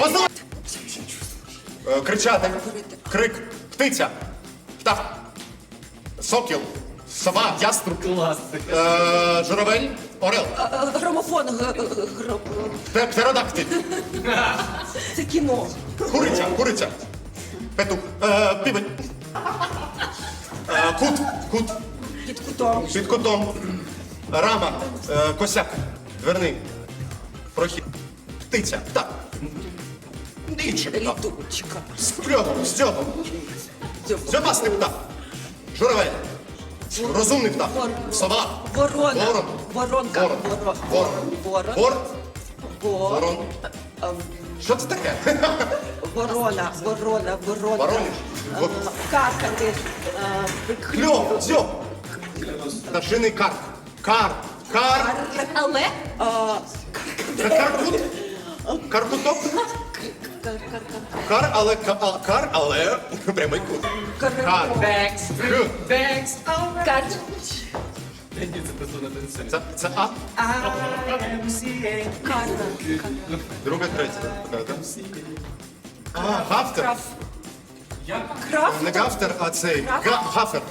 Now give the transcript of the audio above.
Позор! Е, Кричати. Крик. Птиця. Птах. Сокіл. Сова. Яструб. Клас. Е, Журавель. Орел. Е, г- Птеродактиль. це кіно. Куриця. Куриця. Петух. Е, Півень. Е, Кут. Кут. Під кутом. Під кутом. Рама. Е, Косяк. Дверний. Прохід. Птиця. Птах. Птах. Літучка. З кльоном, з дзьобом. Зьобастий птах. Журавель. Розумний птах. Сова. Ворона. Ворон. Воронка. Ворон. Ворон. Ворон. Ворон. Вор. Вор- Ворон. Що це таке? Ворона. Ворона. Ворона. Воронеж. Е, Какати. е, Кльов, дзьоб. Пташиний карк. Кар. Кар. Але Це Каркут. Каркуток. Кар, але ка- а, кар, але прямий кут. Кар. Бекс. Бекс. кар... Ні, це просто на танцює. Це, це А. карна. Друга, третя. Така, да? А, гафтер. Краф. Краф. Не гафтер, а цей. Га- Гафер.